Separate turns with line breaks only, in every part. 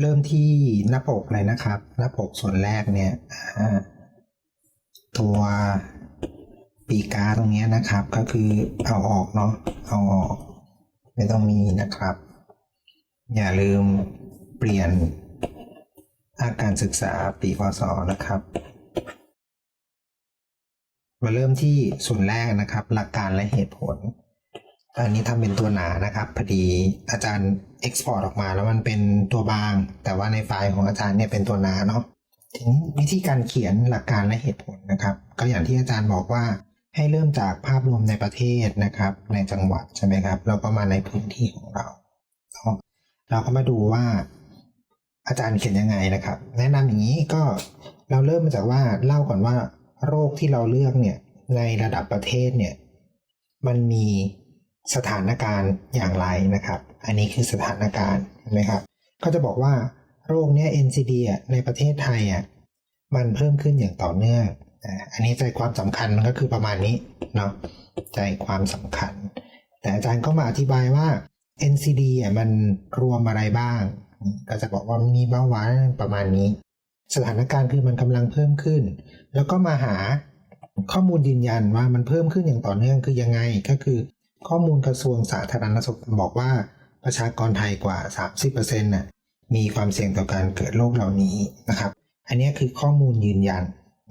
เริ่มที่หน้าปกเลยนะครับ หน้าปกส่วนแรกเนี่ยตัวปีกาตรงนี้นะครับ ก็คือเอาออกเนาะเอาออก ไม่ต้องมีนะครับ อย่าลืมเปลี่ยนอาการศึกษาปีพศนะครับ มาเริ่มที่ส่วนแรกนะครับ หลักการและเหตุผล อันนี้ทำเป็นตัวหนานะครับพอดีอาจารย์ Export ออกมาแล้วมันเป็นตัวบาง แต่ว่าในไฟล์ของอาจารย์เนี่ยเป็นตัวหนาเนาะทีนี้วิธีการเขียนหลักการและเหตุผลนะครับ ก็อย่างที่อาจารย์บอกว่าให้เริ่มจากภาพรวมในประเทศนะครับ ในจังหวัดใช่ไหมครับแล้วก็มาในพื้นที่ของเราเนาะเราก็มาดูว่าอาจารย์เขียนยังไงนะครับ แนะนำอย่างนี้ก็เราเริ่มมาจากว่าเล่าก่อนว่าโรคที่เราเลือกเนี่ยในระดับประเทศเนี่ยมันมี สถานการณ์อย่างไรนะครับ อันนี้คือสถานการณ์เห็นไหมครับ ก็จะบอกว่าโรคเนี้ย NCD อะในประเทศไทยอะมันเพิ่มขึ้นอย่างต่อเนื่องอะอันนี้ใจความสำคัญมันก็คือประมาณนี้เนาะใจความสำคัญ แต่อาจารย์ก็มาอธิบายว่า NCD อะมันรวมอะไรบ้าง ก็จะบอกว่ามีเบาหวานประมาณนี้ สถานการณ์คือมันกำลังเพิ่มขึ้น แล้วก็มาหาข้อมูลยืนยันว่ามันเพิ่มขึ้นอย่างต่อเนื่องคือยังไงก็คือ ข้อมูลกระทรวงสาธารณสุขบอกว่าประชากรไทยกว่า 30%น่ะมีความเสี่ยงต่อการเกิดโรคเหล่านี้นะครับ อันนี้คือข้อมูลยืนยัน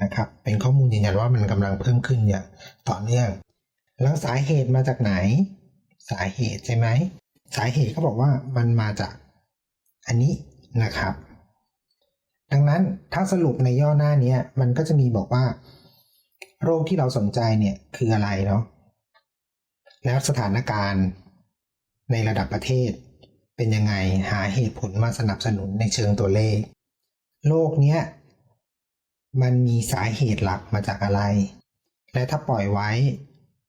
นะครับ เป็นข้อมูลยืนยันว่ามันกำลังเพิ่มขึ้นอย่างต่อเนื่อง แล้วสาเหตุมาจากไหน สาเหตุใช่ไหม สาเหตุเขาบอกว่ามันมาจากอันนี้นะครับ ดังนั้นถ้าสรุปในย่อหน้านี้มันก็จะมีบอกว่า โรคที่เราสนใจเนี่ยคืออะไรเนาะ แล้วสถานการณ์ในระดับประเทศ เป็นยังไงหาเหตุผลมาสนับสนุนในเชิงตัวเลข โลกเนี้ยมันมีสาเหตุหลักมาจากอะไร และถ้าปล่อยไว้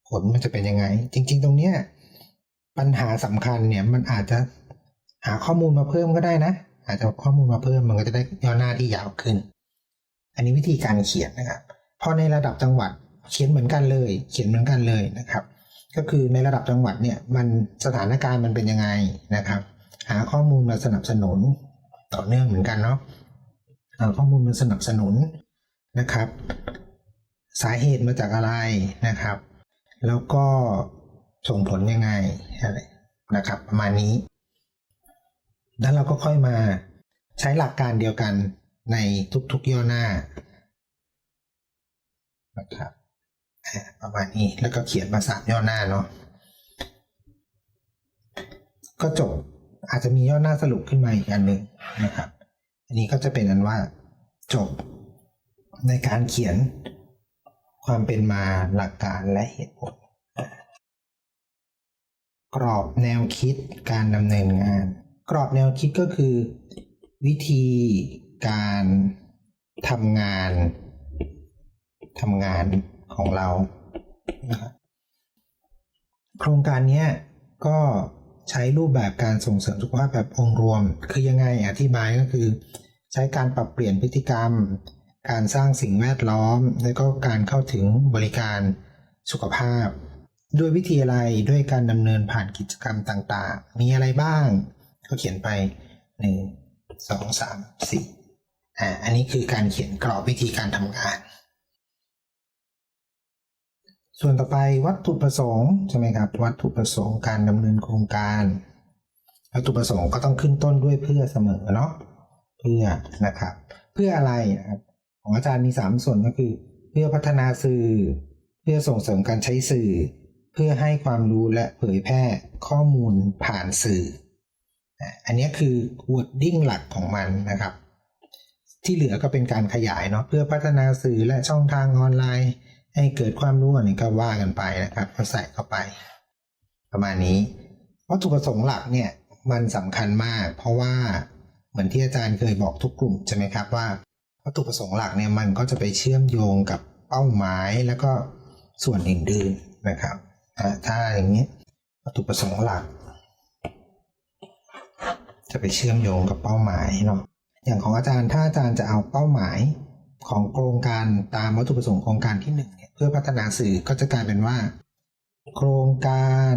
ผลมันจะเป็นยังไง จริง ๆ ตรงเนี้ยปัญหาสำคัญเนี่ยมันอาจจะหาข้อมูลมาเพิ่มก็ได้นะ อาจจะข้อมูลมาเพิ่มมันก็จะได้ย่อหน้าที่ยาวขึ้น อันนี้วิธีการเขียนนะครับพอในระดับจังหวัดเขียนเหมือนกันเลย เขียนเหมือนกันเลยนะครับ ก็คือในระดับจังหวัดเนี่ยมันสถานการณ์มันเป็นยังไงนะครับ หาข้อมูลมาสนับสนุนต่อเนื่องเหมือนกันเนาะหาข้อมูลมาสนับสนุนนะครับ สาเหตุมาจากอะไรนะครับ แล้วก็ส่งผลยังไงอะไรนะครับ ประมาณนี้ แล้วเราก็ค่อยมาใช้หลักการเดียวกันในทุกๆย่อหน้านะครับ ประมาณนี้แล้วก็เขียนมาสามย่อหน้าเนาะก็จบอาจจะมีย่อหน้าสรุปขึ้นมาอีกอันหนึ่งนะครับ อันนี้ก็จะเป็นอันว่าจบในการเขียนความเป็นมาหลักการและเหตุผล กรอบแนวคิดการดำเนินงาน กรอบแนวคิดก็คือ วิธีการทำงานทำงาน ของเรานะครับโครงการนี้ก็ใช้รูปแบบการส่งเสริมสุขภาพแบบองค์รวม คือยังไงอธิบายก็คือ ใช้การปรับเปลี่ยนพฤติกรรม การสร้างสิ่งแวดล้อม และก็การเข้าถึงบริการสุขภาพ ด้วยวิธีอะไรด้วยการดำเนินผ่านกิจกรรมต่างๆ มีอะไรบ้าง ก็เขียนไปหนึ่งสองสามสี่อ่าอันนี้คือการเขียนกรอบวิธีการทำงาน ส่วนต่อไปวัตถุประสงค์ใช่ไหมครับ วัตถุประสงค์การดำเนินโครงการวัตถุประสงค์ก็ต้องขึ้นต้นด้วยเพื่อเสมอเนาะเพื่อนะครับ เพื่ออะไรนะครับของอาจารย์มีสามส่วนก็คือ เพื่อพัฒนาสื่อ เพื่อส่งเสริมการใช้สื่อ เพื่อให้ความรู้และเผยแพร่ข้อมูลผ่านสื่อ อันนี้คือ wording หลักของมันนะครับ ที่เหลือก็เป็นการขยายเนาะเพื่อพัฒนาสื่อและช่องทางออนไลน์ ให้เกิดความรู้อันนี้ก็ว่ากันไปนะครับก็ใส่เข้าไป ประมาณนี้วัตถุประสงค์หลักเนี่ยมันสำคัญมาก เพราะว่าเหมือนที่อาจารย์เคยบอกทุกกลุ่มใช่ไหมครับว่า วัตถุประสงค์หลักเนี่ยมันก็จะไปเชื่อมโยงกับเป้าหมายแล้วก็ส่วนอื่นๆนะครับถ้าอย่างนี้วัตถุประสงค์หลัก จะไปเชื่อมโยงกับเป้าหมายเนาะอย่างของอาจารย์ถ้าอาจารย์จะเอาเป้าหมายของโครงการตามวัตถุประสงค์โครงการที่หนึ่ง เพื่อพัฒนาสื่อก็จะกลายเป็นว่า โครงการ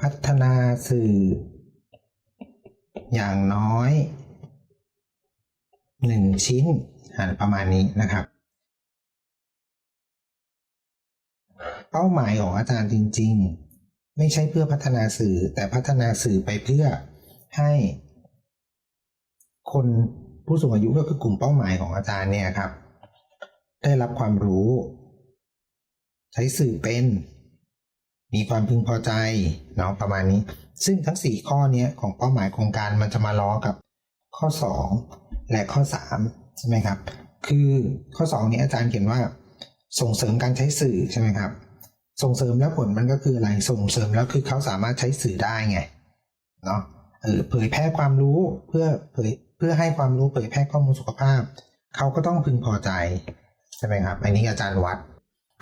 พัฒนาสื่อ อย่างน้อยหนึ่งชิ้นประมาณนี้นะครับ เป้าหมายของอาจารย์จริง ๆ ไม่ใช่เพื่อพัฒนาสื่อแต่พัฒนาสื่อไปเพื่อให้คนผู้สูงอายุก็คือกลุ่มเป้าหมายของอาจารย์เนี่ยครับ ได้รับความรู้ ใช้สื่อเป็น มีความพึงพอใจเนาะประมาณนี้ ซึ่งทั้ง 4 ข้อนี้ของเป้าหมายโครงการมันจะมาล้อกับ ข้อ 2 และข้อ3ใช่ไหมครับ คือข้อ2นี้อาจารย์เขียนว่า ส่งเสริมการใช้สื่อใช่ไหมครับ ส่งเสริมแล้วผลมันก็คืออะไรส่งเสริมแล้วคือเขาสามารถใช้สื่อได้ไงเนาะเออเผยแพร่ความรู้เพื่อเผยเพื่อให้ความรู้เผยแพร่ข้อมูลสุขภาพ เขาก็ต้องพึงพอใจ ใช่ไหมครับ อันนี้อาจารย์วัด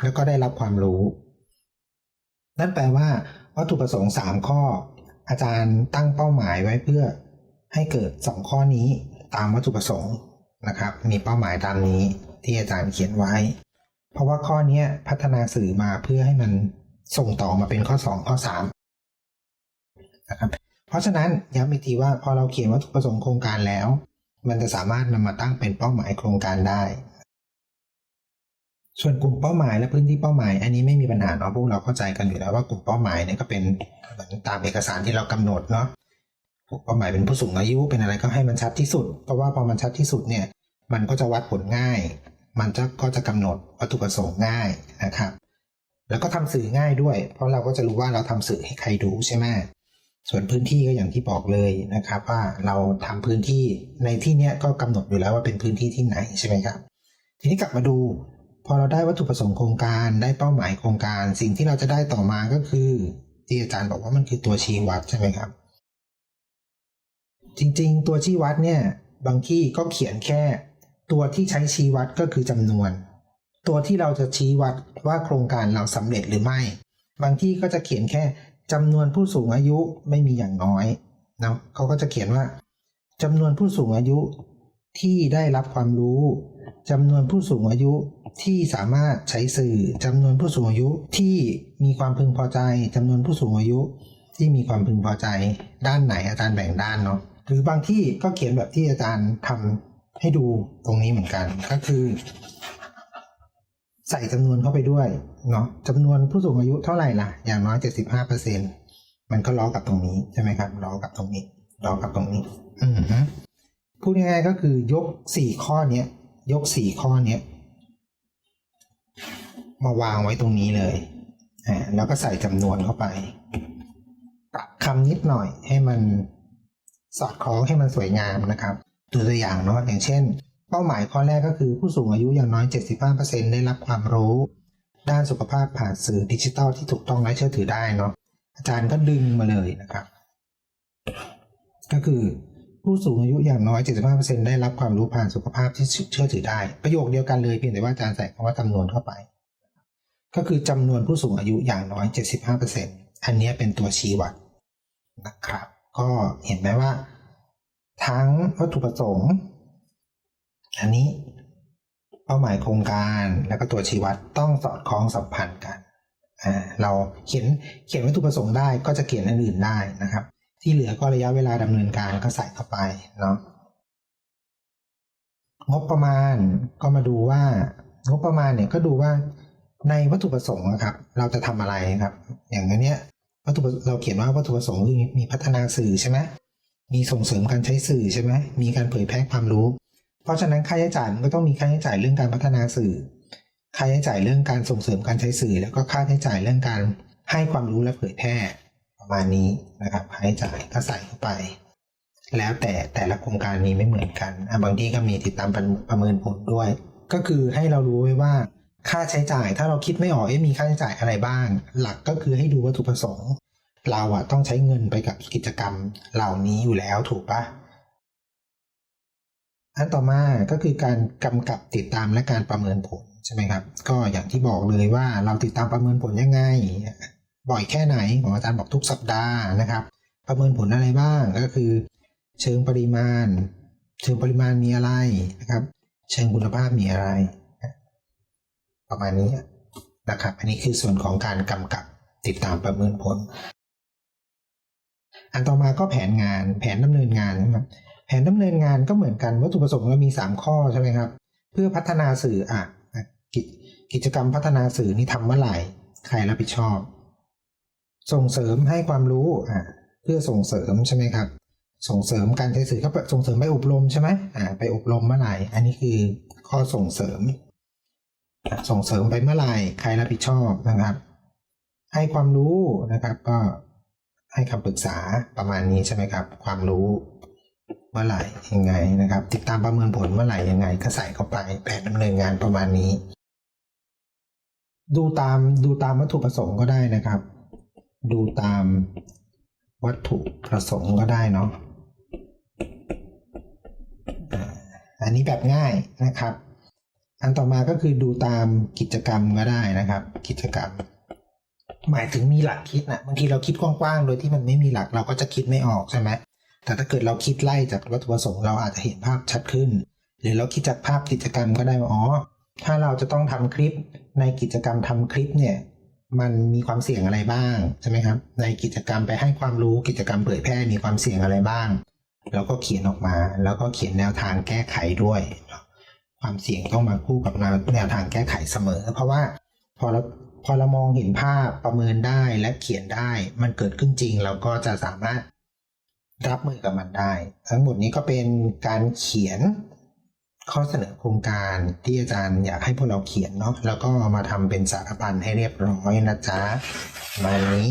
แล้วก็ได้รับความรู้ นั่นแปลว่า วัตถุประสงค์3ข้อ อาจารย์ตั้งเป้าหมายไว้เพื่อให้เกิด2ข้อนี้ตามวัตถุประสงค์นะครับ มีเป้าหมายตามนี้ที่อาจารย์เขียนไว้ เพราะว่าข้อนี้พัฒนาสื่อมาเพื่อให้มันส่งต่อมาเป็นข้อ 2 ข้อ3นะครับเพราะฉะนั้นย้ำอีกทีว่าพอเราเขียนวัตถุประสงค์โครงการแล้ว มันจะสามารถนำมาตั้งเป็นเป้าหมายโครงการได้ ส่วนกลุ่มเป้าหมายและพื้นที่เป้าหมาย อันนี้ไม่มีปัญหาเนาะพวกเราเข้าใจกันอยู่แล้วว่ากลุ่มเป้าหมายเนี่ยก็เป็นเหมือนตามเอกสารที่เรากำหนดเนาะกลุ่มเป้าหมายเป็นผู้สูงอายุเป็นอะไรก็ให้มันชัดที่สุด เพราะว่าพอมันชัดที่สุดเนี่ย มันก็จะวัดผลง่าย มันจะก็จะกำหนดวัตถุประสงค์ง่ายนะครับ แล้วก็ทำสื่อง่ายด้วย เพราะเราก็จะรู้ว่าเราทำสื่อให้ใครดูใช่ไหมส่วนพื้นที่ก็อย่างที่บอกเลยนะครับ ว่าเราทำพื้นที่ในที่เนี้ยก็กำหนดอยู่แล้วว่าเป็นพื้นที่ที่ไหนใช่ไหมครับ ทีนี้กลับมาดู พอเราได้วัตถุประสงค์โครงการได้เป้าหมายโครงการ สิ่งที่เราจะได้ต่อมาก็คือ ที่อาจารย์บอกว่ามันคือตัวชี้วัดใช่ไหมครับ จริงๆ ตัวชี้วัดเนี่ยบางที่ก็เขียนแค่ ตัวที่ใช้ชี้วัดก็คือจำนวน ตัวที่เราจะชี้วัดว่าโครงการเราสำเร็จหรือไม่ บางที่ก็จะเขียนแค่จำนวนผู้สูงอายุไม่มีอย่างน้อยนะเขาก็จะเขียนว่าจำนวนผู้สูงอายุ ที่ได้รับความรู้จำนวนผู้สูงอายุที่สามารถใช้สื่อจำนวนผู้สูงอายุที่มีความพึงพอใจจำนวนผู้สูงอายุที่มีความพึงพอใจ ด้านไหนอาจารย์แบ่งด้านเนาะหรือบางที่ก็เขียนแบบที่อาจารย์ทำให้ดูตรงนี้เหมือนกันก็คือ ใส่จำนวนเข้าไปด้วยเนาะจำนวนผู้สูงอายุเท่าไหร่ล่ะอย่างน้อย75เปอร์เซ็นมันก็ล้อกับตรงนี้ใช่ไหมครับล้อกับตรงนี้ล้อกับตรงนี้ อือฮึ พูดง่ายๆก็คือยกสี่ข้อเนี้ยยกสี่ข้อเนี้ยมาวางไว้ตรงนี้เลยอ่าแล้วก็ใส่จำนวนเข้าไปปรับคำนิดหน่อยให้มันสอดคล้องให้มันสวยงามนะครับดูตัวอย่างเนาะอย่างเช่น เป้าหมายข้อแรกก็คือผู้สูงอายุอย่างน้อย 75%ได้รับความรู้ ด้านสุขภาพผ่านสื่อดิจิทัลที่ถูกต้องและเชื่อถือได้เนาะอาจารย์ก็ดึงมาเลยนะครับ ก็คือ ผู้สูงอายุอย่างน้อย 75%ได้รับความรู้ผ่านสุขภาพที่เชื่อถือได้ ประโยคเดียวกันเลยเพียงแต่ว่าอาจารย์ใส่คำว่าจำนวนเข้าไป ก็คือจำนวนผู้สูงอายุอย่างน้อย 75%อันนี้เป็นตัวชี้วัดนะครับ ก็เห็นไหมว่า ทั้งวัตถุประสงค์ อันนี้เป้าหมายโครงการแล้วก็ตัวชี้วัดต้องสอดคล้องสัมพันธ์กัน เราเขียนเขียนวัตถุประสงค์ได้ก็จะเขียนอันอื่นได้นะครับ ที่เหลือก็ระยะเวลาดำเนินการก็ใส่เข้าไปเนาะงบประมาณก็มาดูว่างบประมาณเนี่ยก็ดูว่าในวัตถุประสงค์นะครับ เราจะทำอะไรครับ อย่างเนี้ยวัตถุเราเขียนว่าวัตถุประสงค์คือมีพัฒนาสื่อใช่ไหมมีส่งเสริมการใช้สื่อใช่ไหมมีการเผยแพร่ความรู้ เพราะฉะนั้นค่าใช้จ่ายมันก็ต้องมีค่าใช้จ่ายเรื่องการพัฒนาสื่อ ค่าใช้จ่ายเรื่องการส่งเสริมการใช้สื่อ แล้วก็ค่าใช้จ่ายเรื่องการให้ความรู้และเผยแพร่ ประมาณนี้นะครับค่าใช้จ่ายก็ใส่เข้าไป แล้วแต่แต่ละโครงการมีไม่เหมือนกันบางที่ก็มีติดตามประเมินผลด้วย ก็คือให้เรารู้ไว้ว่าค่าใช้จ่ายถ้าเราคิดไม่ออกเอ๊มีค่าใช้จ่ายอะไรบ้าง หลักก็คือให้ดูวัตถุประสงค์ เราอะต้องใช้เงินไปกับกิจกรรมเหล่านี้อยู่แล้วถูกปะอันต่อมาก็คือการกำกับติดตามและการประเมินผลใช่ไหมครับ ก็อย่างที่บอกเลยว่าเราติดตามประเมินผลยังไง บ่อยแค่ไหนของอาจารย์บอกทุกสัปดาห์นะครับ ประเมินผลอะไรบ้างก็คือ เชิงปริมาณ เชิงปริมาณมีอะไรนะครับ เชิงคุณภาพมีอะไร ประมาณนี้นะครับ อันนี้คือส่วนของการกำกับติดตามประเมินผล อันต่อมาก็แผนงานแผนดำเนินงานนะครับแผนดำเนินงานก็เหมือนกันวัตถุประสงค์เรามี 3 ข้อใช่ไหมครับ เพื่อพัฒนาสื่ออะกิจกิจกรรมพัฒนาสื่อนี่ทำเมื่อไหร่ใครรับผิดชอบ ส่งเสริมให้ความรู้อะเพื่อส่งเสริมใช่ไหมครับ ส่งเสริมการใช้สื่อก็ส่งเสริมไปอบรมใช่ไหมอ่าไปอบรมเมื่อไหร่ อันนี้คือข้อส่งเสริม ส่งเสริมไปเมื่อไหร่ใครรับผิดชอบนะครับ ให้ความรู้นะครับก็ให้คำปรึกษาประมาณนี้ใช่ไหมครับ ความรู้เมื่อไหร่ยังไงนะครับ ติดตามประเมินผลเมื่อไหร่ยังไง ก็ใส่เข้าไปแผนดำเนินงานประมาณนี้ ดูตามดูตามวัตถุประสงค์ก็ได้นะครับ ดูตามวัตถุประสงค์ก็ได้เนาะอันนี้แบบง่ายนะครับ อันต่อมาก็คือดูตามกิจกรรมก็ได้นะครับ กิจกรรม หมายถึงมีหลักคิดนะบางทีเราคิดกว้างๆ โดยที่มันไม่มีหลักเราก็จะคิดไม่ออกใช่ไหมแต่ถ้าเกิดเราคิดไล่จากวัตถุประสงค์เราอาจจะเห็นภาพชัดขึ้น หรือเราคิดจากภาพกิจกรรมก็ได้ว่าอ๋อถ้าเราจะต้องทำคลิปในกิจกรรมทำคลิปเนี่ย มันมีความเสี่ยงอะไรบ้างใช่ไหมครับ ในกิจกรรมไปให้ความรู้กิจกรรมเผยแพร่มีความเสี่ยงอะไรบ้าง แล้วก็เขียนออกมา แล้วก็เขียนแนวทางแก้ไขด้วย ความเสี่ยงต้องมาคู่กับแนวแนวทางแก้ไขเสมอ เพราะว่าพอเราพอเรามองเห็นภาพประเมินได้และเขียนได้ มันเกิดขึ้นจริงเราก็จะสามารถรับมือกับมันได้ ทั้งหมดนี้ก็เป็นการเขียน ข้อเสนอโครงการที่อาจารย์อยากให้พวกเราเขียนเนาะแล้วก็มาทำเป็นสารบัญให้เรียบร้อยนะจ๊ะประมานี้